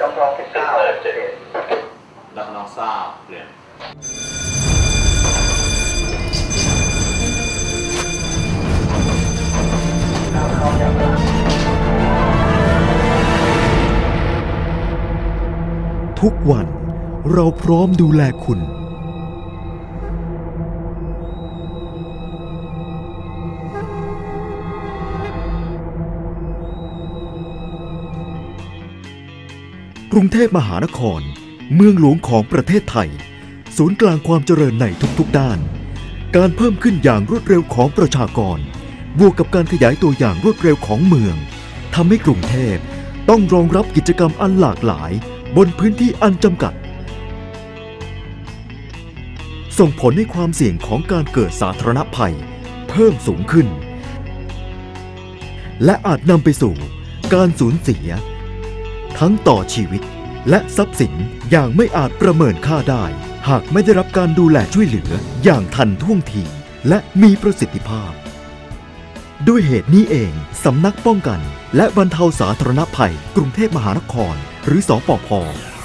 จอมทอง19โอเครับน้องทราบเปลี่ยนดาวทองอย่างไรทุกวันเราพร้อมดูแลคุณ รุงเทพมหานคร เมืองหลวงของประเทศไทย ศูนย์กลางความเจริญในทุกๆด้าน การเพิ่มขึ้นอย่างรวดเร็วของประชากร บวกกับการขยายตัวอย่างรวดเร็วของเมืองทำให้กรุงเทพต้องรองรับกิจกรรมอันหลากหลาย บนพื้นที่อันจำกัด ส่งผลให้ความเสี่ยงของการเกิดสาธารณภัย เพิ่มสูงขึ้น และอาจนำไปสู่การสูญเสีย ทั้งต่อชีวิต และทรัพย์สินอย่างไม่อาจประเมินค่าได้ หากไม่ได้รับการดูแลช่วยเหลืออย่างทันท่วงทีและมีประสิทธิภาพ ด้วยเหตุนี้เอง สำนักป้องกัน และบรรเทาสาธารณภัย กรุงเทพมหานคร หรือสอปพ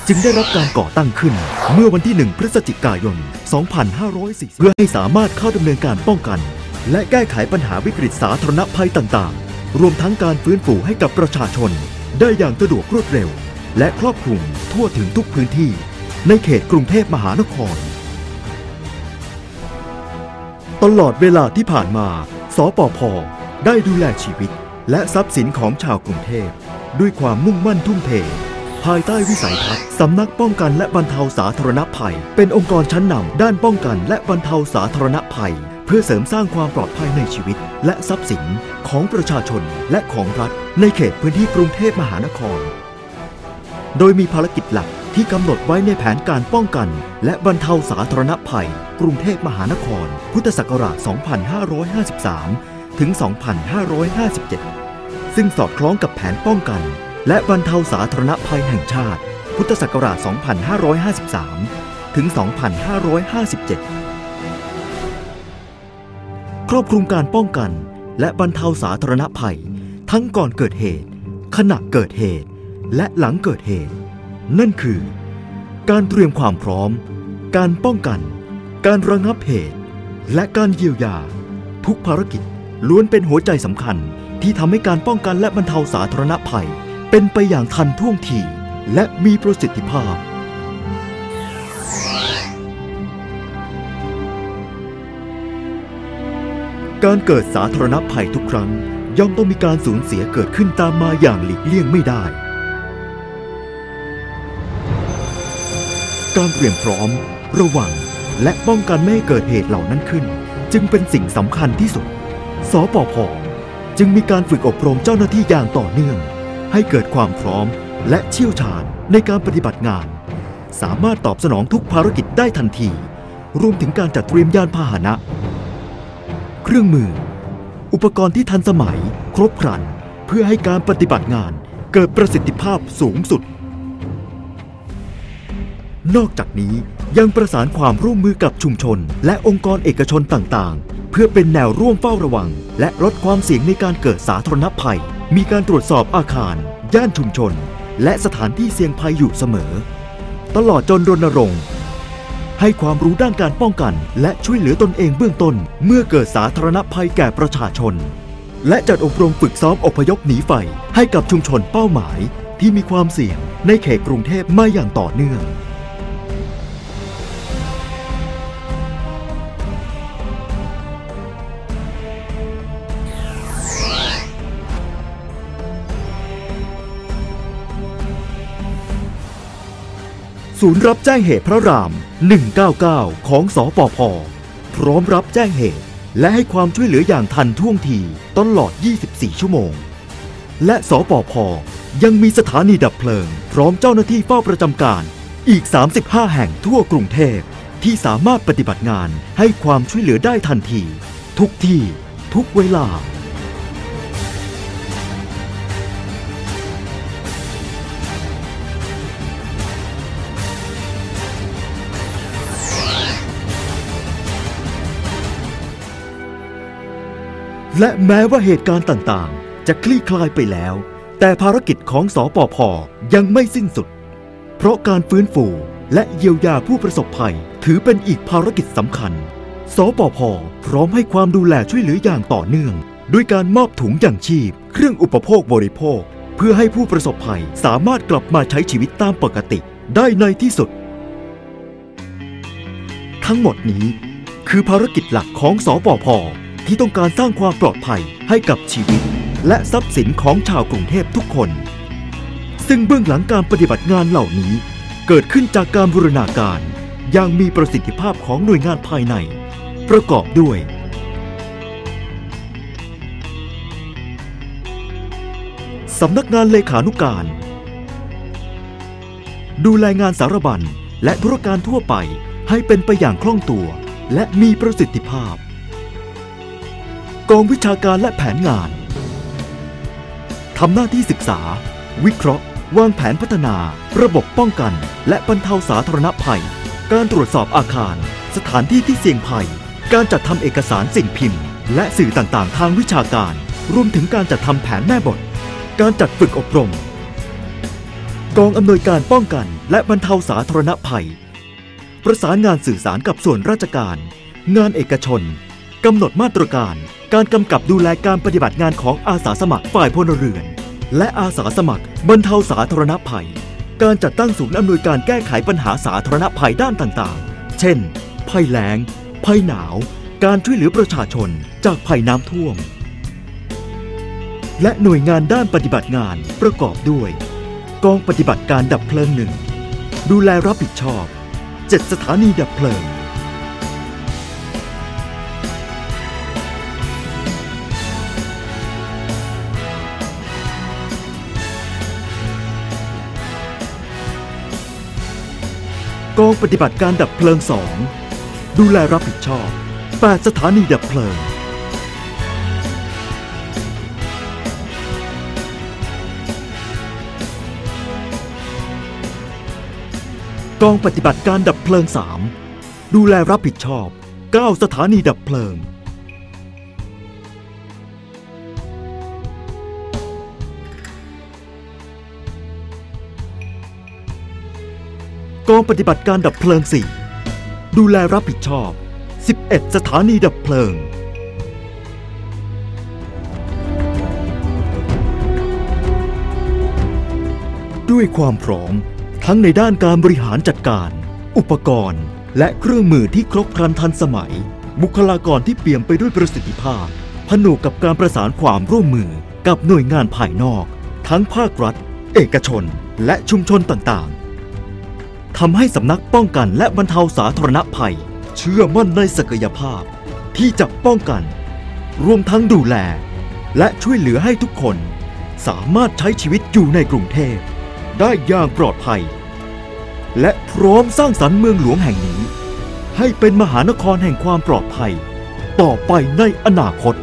จึงได้รับการก่อตั้งขึ้น เมื่อวันที่ 1 พฤศจิกายน 2540 เพื่อให้สามารถเข้าดำเนินการป้องกัน และแก้ไขปัญหาวิกฤตสาธารณภัยต่างๆ รวมทั้งการฟื้นฟูให้กับประชาชน ได้อย่างสะดวกรวดเร็ว และครอบคลุมทั่วถึงทุกพื้นที่ในเขตกรุงเทพมหานคร ตลอดเวลาที่ผ่านมา สปพได้ดูแลชีวิต และทรัพย์สินของชาวกรุงเทพ ด้วยความมุ่งมั่นทุ่มเท ภายใต้วิสัยทัศน์สำนักป้องกันและบรรเทาสาธารณภัย เป็นองค์กรชั้นนำด้านป้องกันและบรรเทาสาธารณภัย เพื่อเสริมสร้างความปลอดภัยในชีวิต และทรัพย์สินของประชาชนและของรัฐ ในเขตพื้นที่กรุงเทพมหานคร โดยมีภารกิจหลักที่กำหนดไว้ในแผนการป้องกัน และบรรเทาสาธารณภัย กรุงเทพมหานคร พุทธศักราช 2553 ถึง 2557 ซึ่งสอดคล้องกับแผนป้องกัน และบรรเทาสาธารณภัยแห่งชาติ พุทธศักราช 2553 ถึง 2557 ครอบคลุมการป้องกัน และบรรเทาสาธารณภัย ทั้งก่อนเกิดเหตุ ขณะเกิดเหตุ และหลังเกิดเหตุ นั่นคือ การเตรียมความพร้อม การป้องกัน การระงับเหตุ และการเยียวยา ทุกภารกิจล้วนเป็นหัวใจสำคัญที่ทำให้การป้องกันและบรรเทาสาธารณภัย เป็นไปอย่างทันท่วงทีและมีประสิทธิภาพ การเกิดสาธารณภัยทุกครั้ง ย่อมต้องมีการสูญเสียเกิดขึ้นตามมาอย่างหลีกเลี่ยงไม่ได้ การเตรียมพร้อม ระวัง และป้องกันไม่ให้เกิดเหตุเหล่านั้นขึ้น จึงเป็นสิ่งสำคัญที่สุด สปพจึงมีการฝึกอบรมเจ้าหน้าที่อย่างต่อเนื่อง ให้เกิดความพร้อมและเชี่ยวชาญในการปฏิบัติงาน สามารถตอบสนองทุกภารกิจได้ทันที รวมถึงการจัดเตรียมยานพาหนะ เครื่องมือ อุปกรณ์ที่ทันสมัย ครบครัน เพื่อให้การปฏิบัติงานเกิดประสิทธิภาพสูงสุด นอกจากนี้ยังประสานความร่วมมือกับชุมชน และองค์กรเอกชนต่างๆ เพื่อเป็นแนวร่วมเฝ้าระวัง และลดความเสี่ยงในการเกิดสาธารณภัย มีการตรวจสอบอาคาร ย่านชุมชน และสถานที่เสี่ยงภัยอยู่เสมอ ตลอดจนรณรงค์ให้ความรู้ด้านการป้องกัน และช่วยเหลือตนเองเบื้องต้น เมื่อเกิดสาธารณภัยแก่ประชาชน และจัดอบรมฝึกซ้อมอพยพหนีไฟให้กับชุมชนเป้าหมายที่มีความเสี่ยงในเขตกรุงเทพมาอย่างต่อเนื่อง ศูนย์รับแจ้งเหตุพระราม 199 ของสอปพพร้อมรับแจ้งเหตุ และให้ความช่วยเหลืออย่างทันท่วงทีตลอด 24 ชั่วโมง และสปพยังมีสถานีดับเพลิง พร้อมเจ้าหน้าที่เฝ้าประจำการอีก 35 แห่งทั่วกรุงเทพที่สามารถปฏิบัติงานให้ความช่วยเหลือได้ทันที ทุกที่ ทุกเวลา และแม้ว่าเหตุการณ์ต่างๆ จะคลี่คลายไปแล้ว แต่ภารกิจของสอปพยังไม่สิ้นสุด เพราะการฟื้นฟูและเยียวยาผู้ประสบภัยถือเป็นอีกภารกิจสำคัญ สปพพร้อมให้ความดูแลช่วยเหลืออย่างต่อเนื่อง ด้วยการมอบถุงอย่างชีพ เครื่องอุปโภคบริโภค เพื่อให้ผู้ประสบภัยสามารถกลับมาใช้ชีวิตตามปกติได้ในที่สุด ทั้งหมดนี้คือภารกิจหลักของสปพ ที่ต้องการสร้างความปลอดภัยให้กับชีวิต และทรัพย์สินของชาวกรุงเทพทุกคน ซึ่งเบื้องหลังการปฏิบัติงานเหล่านี้ เกิดขึ้นจากการบูรณาการอย่างมีประสิทธิภาพของหน่วยงานภายใน ประกอบด้วย สำนักงานเลขานุการ ดูแลงานสารบัญและธุรการทั่วไปให้เป็นไปอย่างคล่องตัว และมีประสิทธิภาพ กองวิชาการและแผนงานทำหน้าที่ศึกษา วิเคราะห์ วางแผนพัฒนา ระบบป้องกัน และบรรเทาสาธารณภัย การตรวจสอบอาคาร สถานที่ที่เสี่ยงภัย การจัดทำเอกสารสิ่งพิมพ์ และสื่อต่างๆ ทางวิชาการ รวมถึงการจัดทำแผนแม่บท การจัดฝึกอบรม กองอำนวยการป้องกัน และบรรเทาสาธารณภัย ประสานงานสื่อสารกับส่วนราชการ งานเอกชนกำหนดมาตรการ การกำกับดูแลการปฏิบัติงานของอาสาสมัครฝ่ายพลเรือน และอาสาสมัครบรรเทาสาธารณภัย การจัดตั้งศูนย์อำนวยการแก้ไขปัญหาสาธารณภัยด้านต่างๆ เช่น ภัยแล้ง ภัยหนาว การช่วยเหลือประชาชนจากภัยน้ำท่วม และหน่วยงานด้านปฏิบัติงานประกอบด้วย กองปฏิบัติการดับเพลิงหนึ่งดูแลรับผิดชอบ 7 สถานีดับเพลิง กองปฏิบัติการดับเพลิง 2 ดูแลรับผิดชอบ 8 สถานีดับเพลิง กองปฏิบัติการดับเพลิง 3 ดูแลรับผิดชอบ 9 สถานีดับเพลิง กองปฏิบัติการดับเพลิง 4 ดูแลรับผิดชอบ 11 สถานีดับเพลิง ด้วยความพร้อมทั้งในด้านการบริหารจัดการ อุปกรณ์ และเครื่องมือที่ครบครันทันสมัย บุคลากรที่เปี่ยมไปด้วยประสิทธิภาพ ผนวกกับการประสานความร่วมมือกับหน่วยงานภายนอก ทั้งภาครัฐ เอกชน และชุมชนต่างๆ ทำให้สำนักป้องกันและบรรเทาสาธารณภัย เชื่อมั่นในศักยภาพ ที่จะป้องกัน รวมทั้งดูแล และช่วยเหลือให้ทุกคน สามารถใช้ชีวิตอยู่ในกรุงเทพ ได้อย่างปลอดภัย และพร้อมสร้างสรรค์เมืองหลวงแห่งนี้ ให้เป็นมหานครแห่งความปลอดภัย ต่อไปในอนาคต